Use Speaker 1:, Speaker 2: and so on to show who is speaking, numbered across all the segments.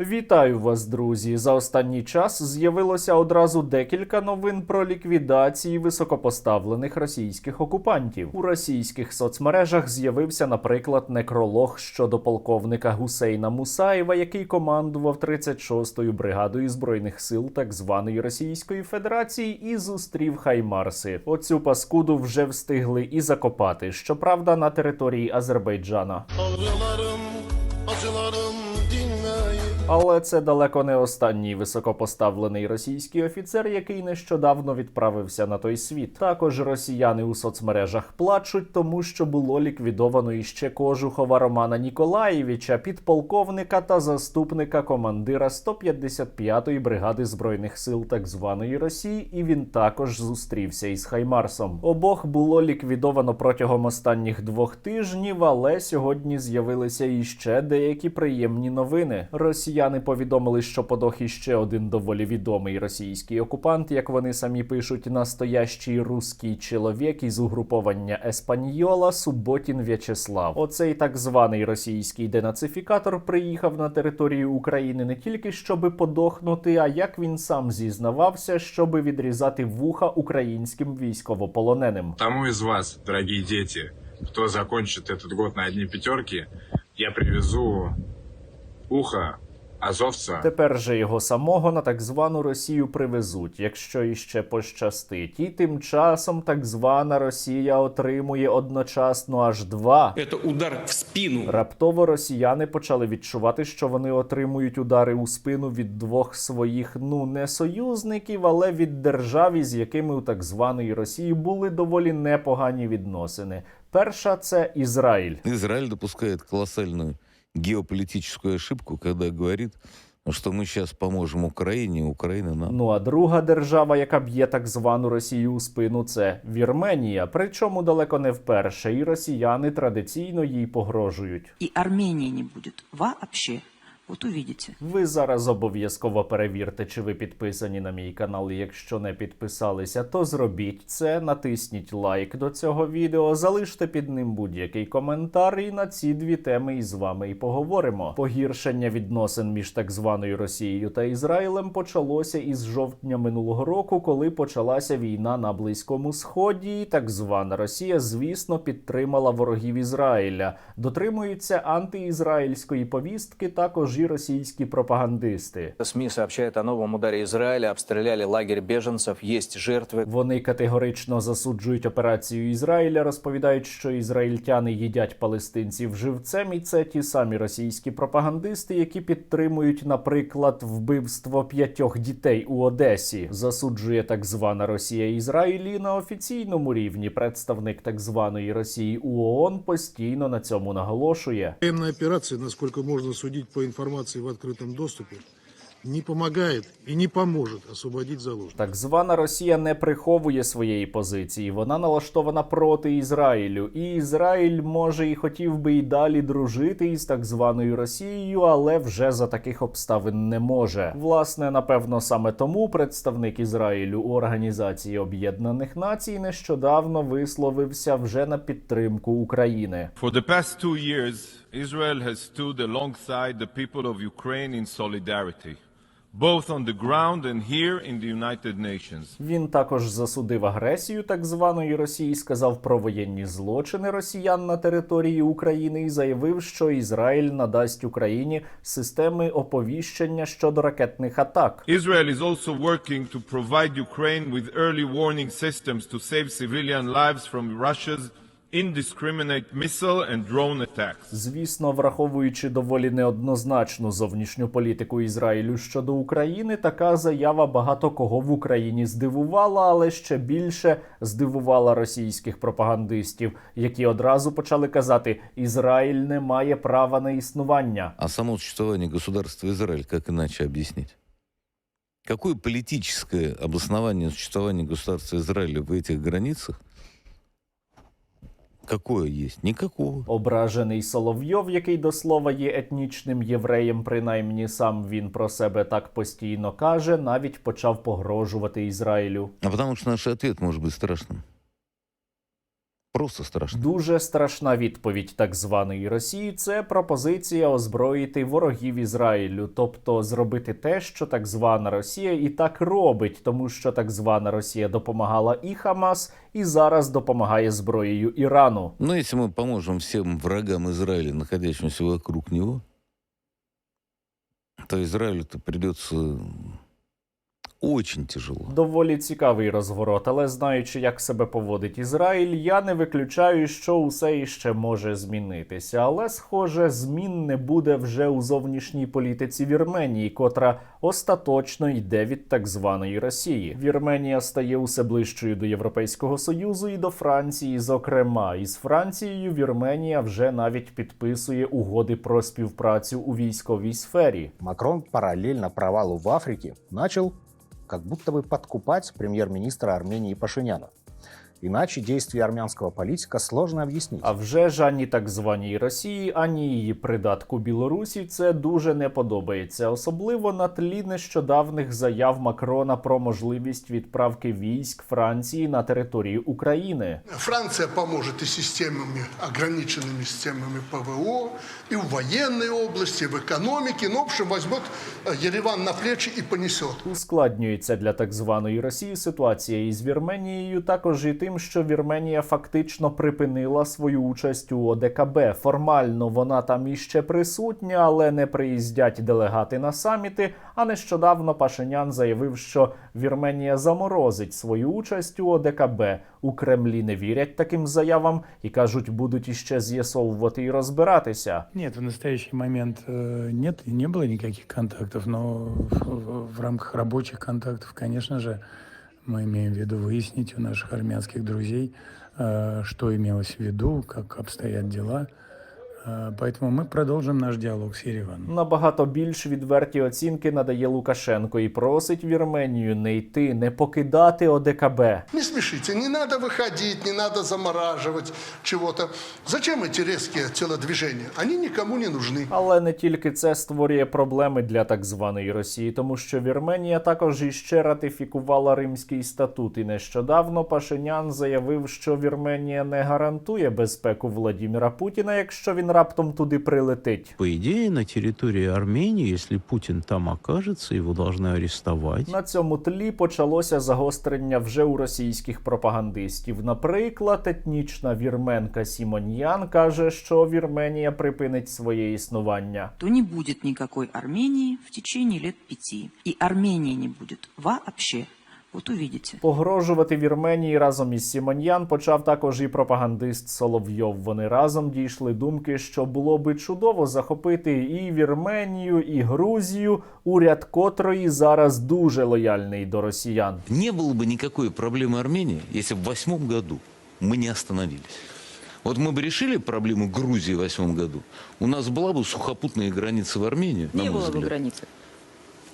Speaker 1: Вітаю вас, друзі! За останній час з'явилося одразу декілька новин про ліквідації високопоставлених російських окупантів. У російських соцмережах з'явився, наприклад, некролог щодо полковника Гусейна Мусаєва, який командував 36-ю бригадою збройних сил так званої Російської Федерації і зустрів Хаймарси. Оцю паскуду вже встигли і закопати. Щоправда, на території Азербайджана.
Speaker 2: Acılarım dinmeyin
Speaker 1: Але це далеко не останній високопоставлений російський офіцер, який нещодавно відправився на той світ. Також росіяни у соцмережах плачуть, тому що було ліквідовано іще кожухова Романа Ніколаєвича, підполковника та заступника командира 155-ї бригади збройних сил так званої Росії, і він також зустрівся із Хаймарсом. Обох було ліквідовано протягом останніх двох тижнів, але сьогодні з'явилися іще деякі приємні новини. Росіяни повідомили, що подох іще один доволі відомий російський окупант, як вони самі пишуть, настоящий русський чоловік із угруповання Еспаньола Суботін В'ячеслав. Оцей так званий російський денацифікатор приїхав на територію України не тільки щоби подохнути, а як він сам зізнавався, щоби відрізати вуха українським військовополоненим.
Speaker 3: Тому из вас, дорогие дети, кто закончит этот год на одни пятерки, я привезу ухо азовца.
Speaker 1: Тепер же його самого на так звану Росію привезуть, якщо іще пощастить. І тим часом так звана Росія отримує одночасно аж два.
Speaker 4: Это удар в спину.
Speaker 1: Раптово росіяни почали відчувати, що вони отримують удари у спину від двох своїх ну не союзників, але від держав, із якими у так званої Росії були доволі непогані відносини. Перша це Ізраїль.
Speaker 5: Израиль допускает колоссальную геополитическую ошибку, коли говорить, що ми зараз поможемо Україні, Україна нам.
Speaker 1: Ну а друга держава, яка б'є так звану Росію у спину, це Вірменія. Причому далеко не вперше, і росіяни традиційно їй погрожують.
Speaker 6: І Арменії не буде вообще. Вот увидите.
Speaker 1: Ви зараз обов'язково перевірте, чи ви підписані на мій канал. Якщо не підписалися, то зробіть це, натисніть лайк до цього відео, залиште під ним будь-який коментар, і на ці дві теми із вами і поговоримо. Погіршення відносин між так званою Росією та Ізраїлем почалося із жовтня минулого року, коли почалася війна на Близькому Сході. І так звана Росія, звісно, підтримала ворогів Ізраїля. Дотримуються антиізраїльської повістки також і російські пропагандисти.
Speaker 7: СМИ сообщают о новом ударе Израиля, обстреляли лагерь беженцев, есть жертвы.
Speaker 1: Вони категорично засуджують операцію Ізраїля, розповідають, що ізраїльтяни їдять палестинців живцем, і це ті самі російські пропагандисти, які підтримують, наприклад, вбивство п'ятьох дітей у Одесі. Засуджує так звана Росія Ізраїлі на офіційному рівні. Представник так званої Росії у ООН постійно на цьому наголошує.
Speaker 2: Военная операция, насколько можно судить по информации в открытом доступе, не помогает и не поможет освободить заложников.
Speaker 1: Так звана Росія не приховує своєї позиції. Вона налаштована проти Ізраїлю. І Ізраїль може і хотів би і далі дружити із так званою Росією, але вже за таких обставин не може. Власне, напевно, саме тому представник Ізраїлю у Організації Об'єднаних Націй нещодавно висловився вже на підтримку України.
Speaker 8: For the past two years, Israel has stood alongside the people of Ukraine in solidarity, both on the ground and here in the United Nations.
Speaker 1: Він також засудив агресію так званої Росії, сказав про воєнні злочини росіян на території України і заявив, що Ізраїль надасть Україні системи оповіщення щодо ракетних атак.
Speaker 8: Israel is also working to provide Ukraine with early warning systems to save civilian lives from Russia's indiscriminate missile and drone attacks.
Speaker 1: Звісно, враховуючи доволі неоднозначну зовнішню політику Ізраїлю щодо України, така заява багато кого в Україні здивувала, але ще більше здивувала російських пропагандистів, які одразу почали казати: Ізраїль не має права на існування.
Speaker 5: А само существование государства Израиль, как иначе объяснить? Какое политическое обоснование существования государства Израиля в этих границах? Какое есть? Никакого.
Speaker 1: Ображений Соловйов, який до слова є етнічним євреєм, принаймні сам він про себе так постійно каже, навіть почав погрожувати Ізраїлю.
Speaker 5: А потому що наш відповідь може бути страшным. Просто страшно.
Speaker 1: Дуже страшна відповідь так званої Росії це пропозиція озброїти ворогів Ізраїлю, тобто зробити те, що так звана Росія і так робить, тому що так звана Росія допомагала і Хамас, і зараз допомагає зброєю Ірану.
Speaker 5: Но если мы поможем всем врагам Израиля, находящимся вокруг него, то Израилю-то придется очень тяжело.
Speaker 1: Доволі цікавий розворот, але знаючи, як себе поводить Ізраїль, я не виключаю, що усе іще може змінитися. Але, схоже, змін не буде вже у зовнішній політиці Вірменії, котра остаточно йде від так званої Росії. Вірменія стає усе ближчою до Європейського союзу і до Франції. Зокрема, із Францією Вірменія вже навіть підписує угоди про співпрацю у військовій сфері.
Speaker 4: Макрон параллельно провалу в Африке начал как будто бы подкупать премьер-министра Армении Пашиняна. Иначе действия армянского политика сложно объяснить.
Speaker 1: А вже ж ані так званій Росії, ані її придатку Білорусі це дуже не подобається, особливо на тлі нещодавних заяв Макрона про можливість відправки військ Франції на територію України.
Speaker 9: Франция поможет и системами, ограниченными системами ПВО, и в военной области, и в экономике. Ну, в общем, возьмет э, Ереван на плечи и понесет.
Speaker 1: Ускладнюється для так званої Росії ситуація із Вірменією також і тим, що Вірменія фактично припинила свою участь у ОДКБ. Формально вона там іще присутня, але не приїздять делегати на саміти. А нещодавно Пашинян заявив, що Вірменія заморозить свою участь у ОДКБ. У Кремлі не вірять таким заявам і кажуть, будуть іще з'ясовувати і розбиратися.
Speaker 10: Нет, в настоящий момент э, нет, не было никаких контактов, но в, рамках рабочих контактов, конечно же, мы имеем в виду выяснить у наших армянских друзей, э, что имелось в виду, как обстоят дела. Э, Поэтому мы продолжим наш диалог с Ереваном.
Speaker 1: Набагато більш відверті оцінки надає Лукашенко і просить Вірменію не йти, не покидати ОДКБ.
Speaker 9: Не смешите, не надо выходить, не надо замораживать чего-то. Зачем эти резкие телодвижения? Они никому не нужны.
Speaker 1: Але не тільки це створює проблеми для так званої Росії, тому що Вірменія також іще ратифікувала Римський статут. І нещодавно Пашинян заявив, що Вірменія не гарантує безпеку Владіміра Путіна, якщо він раптом туди прилетить.
Speaker 11: По идее, на территории Армении, если Путин там окажется, его должны арестовать.
Speaker 1: На цьому тлі почалося загострення вже у російських пропагандистів. Наприклад, етнічна вірменка Сімоньян каже, що Вірменія припинить своє існування.
Speaker 6: То не будет никакой Армении в течение лет пяти. И Армении не будет вообще. Вот увидите.
Speaker 1: Погрожувати Вірменії разом із Сімоньян почав також і пропагандист Соловйов. Вони разом дійшли думки, що було би чудово захопити і Вірменію, і Грузію, уряд котрої зараз дуже лояльний до росіян.
Speaker 5: Не было бы никакой проблемы Армении, если бы в восьмом году мы не остановились. Вот мы бы решили проблему Грузии в восьмом году, у нас была бы сухопутная граница в Армению, на
Speaker 6: Не
Speaker 5: мой
Speaker 6: было бы
Speaker 5: взгляд.
Speaker 6: границы.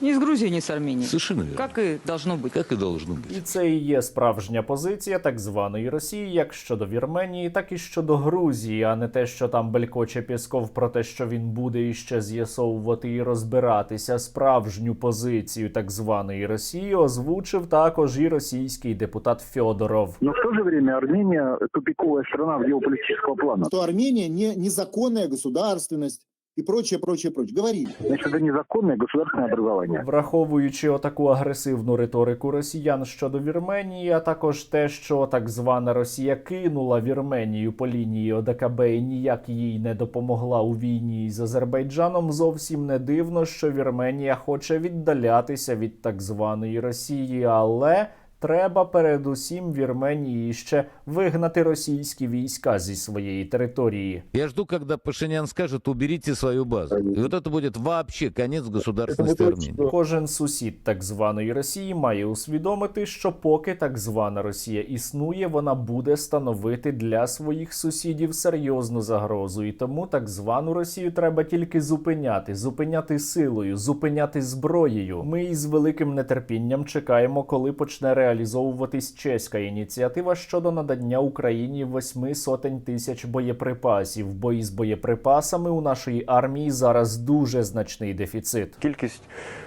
Speaker 6: Ни с Грузией, ни с Арменией.
Speaker 5: Совершенно верно.
Speaker 6: Как и должно быть.
Speaker 5: Как и должно быть.
Speaker 1: І це і є справжня позиція так званої Росії, як щодо Вірменії, так і щодо Грузії, а не те, що там белькоче Пісков про те, що він буде іще з'ясовувати і розбиратися. Справжню позицію так званої Росії озвучив також і російський депутат Фьодоров.
Speaker 12: Но в то же время Армения тупиковая страна в геополитического плана.
Speaker 13: что Армения не незаконная государственность и прочее, прочее, прочее. Говорили.
Speaker 12: Значит, это незаконное государственное образование.
Speaker 1: Враховуючи отаку агресивну риторику росіян щодо Вірменії, а також те, що так звана Росія кинула Вірменію по лінії ОДКБ і ніяк їй не допомогла у війні із Азербайджаном, зовсім не дивно, що Вірменія хоче віддалятися від так званої Росії, але. Треба передусім Вірменії ще вигнати російські війська зі своєї території.
Speaker 5: Я жду, когда Пашинян скажет, уберите свою базу. И вот это будет вообще конец государственности Армении.
Speaker 1: Кожен сусід так званої Росії має усвідомити, що поки так звана Росія існує, вона буде становити для своїх сусідів серйозну загрозу. І тому так звану Росію треба тільки зупиняти, зупиняти силою, зупиняти зброєю. Ми із великим нетерпінням чекаємо, коли почне реагувати реалізовуватись чеська ініціатива щодо надання Україні восьми сотень тисяч боєприпасів. Бо із боєприпасами у нашої армії зараз дуже значний дефіцит.
Speaker 14: Кількість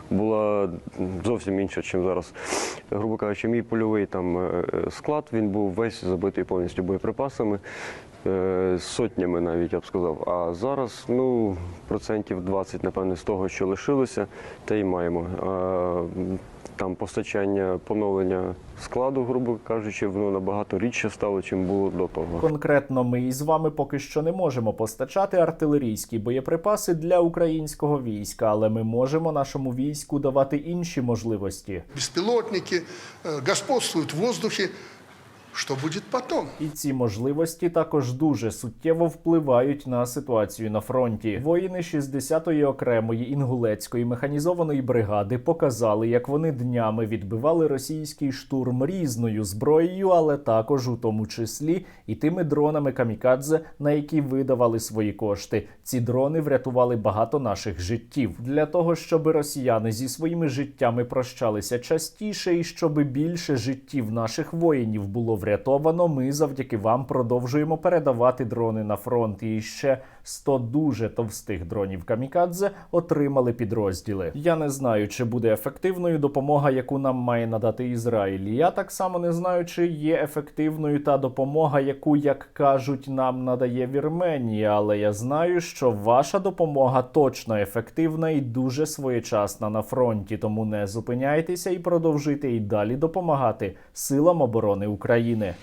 Speaker 14: була зовсім інша, ніж зараз. Грубо кажучи, мій польовий там е, склад він був весь забитий повністю боєприпасами, сотнями навіть я б сказав. А зараз ну, процентів 20, напевне, з того, що лишилося, те й маємо. Там постачання, поновлення складу, грубо кажучи, воно набагато рідше стало, чим було до того.
Speaker 1: Конкретно ми із вами поки що не можемо постачати артилерійські боєприпаси для українського війська, але ми можемо нашому війську давати інші можливості.
Speaker 9: Беспилотники э, господствуют в воздухе. Что будет потом?
Speaker 1: І ці можливості також дуже суттєво впливають на ситуацію на фронті. Воїни 60-ї окремої інгулецької механізованої бригади показали, як вони днями відбивали російський штурм різною зброєю, але також у тому числі і тими дронами камікадзе, на які видавали свої кошти. Ці дрони врятували багато наших життів для того, щоб росіяни зі своїми життями прощалися частіше, і щоб більше життів наших воїнів було врятовано. Ми завдяки вам продовжуємо передавати дрони на фронт. І ще 100 дуже товстих дронів камікадзе отримали підрозділи. Я не знаю, чи буде ефективною допомога, яку нам має надати Ізраїль. Я так само не знаю, чи є ефективною та допомога, яку, як кажуть, нам надає Вірменія. Але я знаю, що ваша допомога точно ефективна і дуже своєчасна на фронті. Тому не зупиняйтеся і продовжуйте і далі допомагати силам оборони України.